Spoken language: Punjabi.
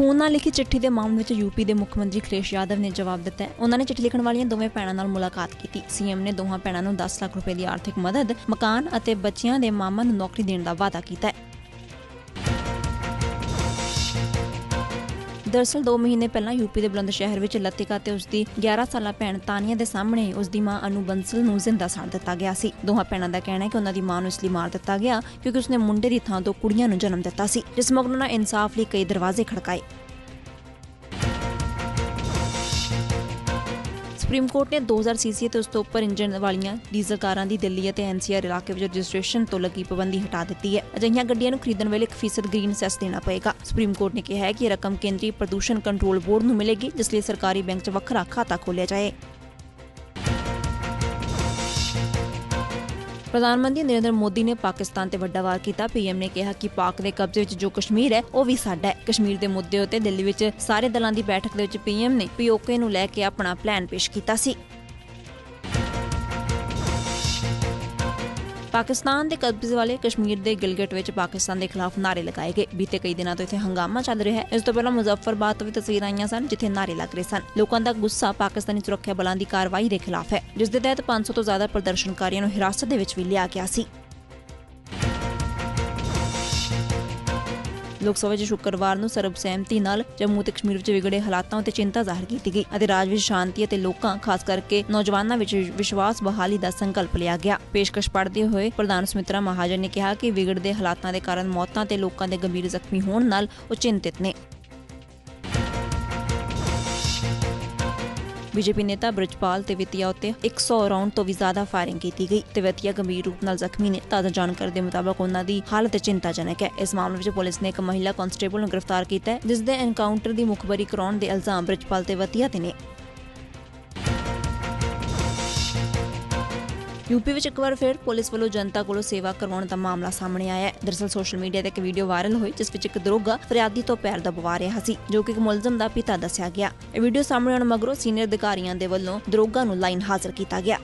ਖੂਨ ਨਾਲ ਲਿਖੀ ਚਿੱਠੀ ਦੇ ਮਾਮਲੇ ਵਿੱਚ ਯੂਪੀ ਦੇ ਮੁੱਖ ਮੰਤਰੀ ਅਖਿਲੇਸ਼ ਯਾਦਵ ਨੇ ਜਵਾਬ ਦਿੱਤਾ ਹੈ। ਉਹਨਾਂ ਨੇ ਚਿੱਠੀ ਲਿਖਣ ਵਾਲੀਆਂ ਦੋਵੇਂ ਭੈਣਾਂ ਨਾਲ ਮੁਲਾਕਾਤ ਕੀਤੀ। ਸੀਐਮ ਨੇ ਦੋਹਾਂ ਭੈਣਾਂ ਨੂੰ 10 ਲੱਖ ਰੁਪਏ ਦੀ ਆਰਥਿਕ ਮਦਦ, ਮਕਾਨ ਅਤੇ ਬੱਚਿਆਂ ਦੇ ਮਾਮਾ ਨੂੰ ਨੌਕਰੀ ਦੇਣ ਦਾ ਵਾਅਦਾ ਕੀਤਾ ਹੈ। ਦਰਅਸਲ 2 ਮਹੀਨੇ ਪਹਿਲਾਂ ਯੂਪੀ ਦੇ ਬੁਲੰਦ ਸ਼ਹਿਰ ਵਿੱਚ ਲਤਿਕਾ ਤੇ ਉਸ ਦੀ 11 ਸਾਲਾ ਭੈਣ ਤਾਨੀਆ ਦੇ ਸਾਹਮਣੇ ਉਸ ਦੀ ਮਾਂ ਅਨੂ ਬੰਸਲ ਨੂੰ ਜ਼ਿੰਦਾ ਸਾੜ ਦਿੱਤਾ ਗਿਆ ਸੀ। ਦੋਹਾਂ ਭੈਣਾਂ ਦਾ ਕਹਿਣਾ ਹੈ ਕਿ ਉਹਨਾਂ ਦੀ ਮਾਂ ਨੂੰ ਇਸ ਲਈ ਮਾਰ ਦਿੱਤਾ ਗਿਆ ਕਿਉਂਕਿ ਉਸਨੇ ਮੁੰਡੇ ਦੀ ਥਾਂ ਤੋਂ ਕੁੜੀਆਂ ਨੂੰ ਜਨਮ ਦਿੱਤਾ ਸੀ, ਜਿਸ ਮਗਰੋਂ ਉਹਨਾਂ ਇਨਸਾਫ ਲਈ ਕਈ ਦਰਵਾਜ਼ੇ ਖੜਕਾਏ। ਸੁਪਰੀਮ ਕੋਰਟ ਨੇ 2000 ਸੀਸੀ ਤੇ ਉਸ ਤੋਂ ਉੱਪਰ ਇੰਜਨ ਵਾਲੀਆਂ ਡੀਜ਼ਲ ਕਾਰਾਂ ਦੀ ਦਿੱਲੀ ਅਤੇ ਐਨਸੀਆਰ ਇਲਾਕੇ ਵਿੱਚ ਰਜਿਸਟ੍ਰੇਸ਼ਨ ਤੋਂ ਲੱਗੀ ਪਾਬੰਦੀ ਹਟਾ ਦਿੱਤੀ ਹੈ। ਅਜਿਹੀਆਂ ਗੱਡੀਆਂ ਨੂੰ ਖਰੀਦਣ ਵੇਲੇ 1% ਗ੍ਰੀਨ ਸੈਸ ਦੇਣਾ ਪਏਗਾ। ਸੁਪਰੀਮ ਕੋਰਟ ਨੇ ਕਿਹਾ ਹੈ ਕਿ ਇਹ ਰਕਮ ਕੇਂਦਰੀ ਪ੍ਰਦੂਸ਼ਣ ਕੰਟਰੋਲ ਬੋਰਡ ਨੂੰ ਮਿਲੇਗੀ, ਜਿਸ ਲਈ ਸਰਕਾਰੀ ਬੈਂਕ 'ਚ ਵੱਖਰਾ ਖਾਤਾ ਖੋਲ੍ਹਿਆ ਜਾਏ। ਪ੍ਰਧਾਨ ਮੰਤਰੀ ਨਰਿੰਦਰ ਮੋਦੀ ਨੇ ਪਾਕਿਸਤਾਨ ਤੇ ਵੱਡਾ ਵਾਰ ਕੀਤਾ। ਪੀਐਮ ਨੇ ਕਿਹਾ ਕਿ ਪਾਕ ਦੇ ਕਬਜ਼ੇ ਵਿੱਚ ਜੋ ਕਸ਼ਮੀਰ ਹੈ, ਉਹ ਵੀ ਸਾਡਾ ਹੈ। ਕਸ਼ਮੀਰ ਦੇ ਮੁੱਦੇ ਉੱਤੇ ਦਿੱਲੀ ਵਿੱਚ ਸਾਰੇ ਦਲਾਂ ਦੀ ਬੈਠਕ ਦੇ ਵਿੱਚ ਪੀਐਮ ਨੇ ਪੀਓਕੇ ਨੂੰ ਲੈ ਕੇ ਆਪਣਾ ਪਲਾਨ ਪੇਸ਼ ਕੀਤਾ ਸੀ। ਪਾਕਿਸਤਾਨ ਦੇ ਕਬਜ਼ੇ ਵਾਲੇ ਕਸ਼ਮੀਰ ਦੇ ਗਿਲਗਿਟ ਵਿੱਚ ਪਾਕਿਸਤਾਨ ਦੇ ਖਿਲਾਫ ਨਾਰੇ ਲਗਾਏ ਗਏ। ਬੀਤੇ ਕਈ ਦਿਨਾਂ ਤੋਂ ਇੱਥੇ ਹੰਗਾਮਾ ਚੱਲ ਰਿਹਾ ਹੈ। ਇਸ ਤੋਂ ਪਹਿਲਾਂ ਮੁਜ਼ੱਫਰਬਾਦ ਤੋਂ ਵੀ ਤਸਵੀਰਾਂ ਆਈਆਂ ਸਨ, ਜਿੱਥੇ ਨਾਰੇ ਲੱਗ ਰਹੇ ਸਨ। ਲੋਕਾਂ ਦਾ ਗੁੱਸਾ ਪਾਕਿਸਤਾਨੀ ਸੁਰੱਖਿਆ ਬਲਾਂ ਦੀ ਕਾਰਵਾਈ ਦੇ ਖਿਲਾਫ ਹੈ, ਜਿਸ ਦੇ ਤਹਿਤ 500 ਤੋਂ ਜ਼ਿਆਦਾ ਪ੍ਰਦਰਸ਼ਨਕਾਰੀਆਂ ਨੂੰ ਹਿਰਾਸਤ ਦੇ ਵਿੱਚ ਵੀ ਲਿਆ ਗਿਆ ਸੀ। ਲੋਕ ਸਭਾ 'ਚ ਸ਼ੁੱਕਰਵਾਰ ਨੂੰ ਸਰਬ ਸਹਿਮਤੀ ਨਾਲ ਜੰਮੂ ਤੇ ਕਸ਼ਮੀਰ ਵਿੱਚ ਵਿਗੜੇ ਹਾਲਾਤਾਂ ਉੱਤੇ ਚਿੰਤਾ ਜ਼ਾਹਰ ਕੀਤੀ ਗਈ ਅਤੇ ਰਾਜ ਵਿੱਚ ਸ਼ਾਂਤੀ ਅਤੇ ਲੋਕਾਂ, ਖਾਸ ਕਰਕੇ ਨੌਜਵਾਨਾਂ ਵਿੱਚ ਵਿਸ਼ਵਾਸ ਬਹਾਲੀ ਦਾ ਸੰਕਲਪ ਲਿਆ ਗਿਆ। ਪੇਸ਼ਕਸ਼ ਪੜ੍ਹਦੇ ਹੋਏ ਪ੍ਰਧਾਨ ਸੁਮਿਤਰਾ ਮਹਾਜਨ ਨੇ ਕਿਹਾ ਕਿ ਵਿਗੜਦੇ ਹਾਲਾਤਾਂ ਦੇ ਕਾਰਨ ਮੌਤਾਂ ਤੇ ਲੋਕਾਂ ਦੇ ਗੰਭੀਰ ਜ਼ਖਮੀ ਹੋਣ ਨਾਲ ਉਹ ਚਿੰਤਿਤ ਨੇ। ਬੀਜੇਪੀ ਨੇਤਾ ਬ੍ਰਿਜਪਾਲ ਤੇ ਵਿਤਿਆ ਉੱਤੇ 100 ਰਾਉਂਡ ਤੋਂ ਵੀ ਜ਼ਿਆਦਾ ਫਾਇਰਿੰਗ ਕੀਤੀ ਗਈ ਤੇ ਵਿਤਿਆ ਗੰਭੀਰ ਰੂਪ ਨਾਲ ਜ਼ਖਮੀ ਨੇ। ਤਾਜ਼ਾ ਜਾਣਕਾਰੀ ਦੇ ਮੁਤਾਬਕ ਉਹਨਾਂ ਦੀ ਹਾਲਤ ਚਿੰਤਾਜਨਕ ਹੈ। ਇਸ ਮਾਮਲੇ ਵਿੱਚ ਪੁਲਿਸ ਨੇ ਇੱਕ ਮਹਿਲਾ ਕਾਂਸਟੇਬਲ ਨੂੰ ਗ੍ਰਿਫਤਾਰ ਕੀਤਾ ਹੈ ਜਿਸ ਦੇ ਐਨਕਾਊਂਟਰ ਦੀ ਮੁਖਬਰੀ ਕਰਾਉਣ ਦੇ ਇਲਜ਼ਾਮ ਬ੍ਰਿਜਪਾਲ ਤੇ ਵਿਤਿਆ ਤੇ ਨੇ। ਯੂਪੀ ਵਿੱਚ ਇੱਕ ਵਾਰ ਫਿਰ ਪੁਲਿਸ ਵੱਲੋਂ ਜਨਤਾ ਕੋਲੋਂ ਸੇਵਾ ਕਰਵਾਉਣ ਦਾ ਮਾਮਲਾ ਸਾਹਮਣੇ ਆਇਆ ਹੈ। ਦਰਅਸਲ ਸੋਸ਼ਲ ਮੀਡੀਆ ਤੇ ਇੱਕ ਵੀਡੀਓ ਵਾਇਰਲ ਹੋਈ, ਜਿਸ ਵਿੱਚ ਇੱਕ ਦਰੋਗਾ ਫਰਿਆਦੀ ਤੋਂ ਪੈਰ ਦਬਵਾ ਰਿਹਾ ਸੀ, ਜੋ ਕਿ ਇੱਕ ਮੁਲਜ਼ਮ ਦਾ ਪਿਤਾ ਦੱਸਿਆ ਗਿਆ। ਇਹ ਵੀਡੀਓ ਸਾਹਮਣੇ ਆਉਣ ਮਗਰੋਂ ਸੀਨੀਅਰ ਅਧਿਕਾਰੀਆਂ ਦੇ ਵੱਲੋਂ ਦਰੋਗਾ ਨੂੰ ਲਾਈਨ ਹਾਜ਼ਰ ਕੀਤਾ ਗਿਆ।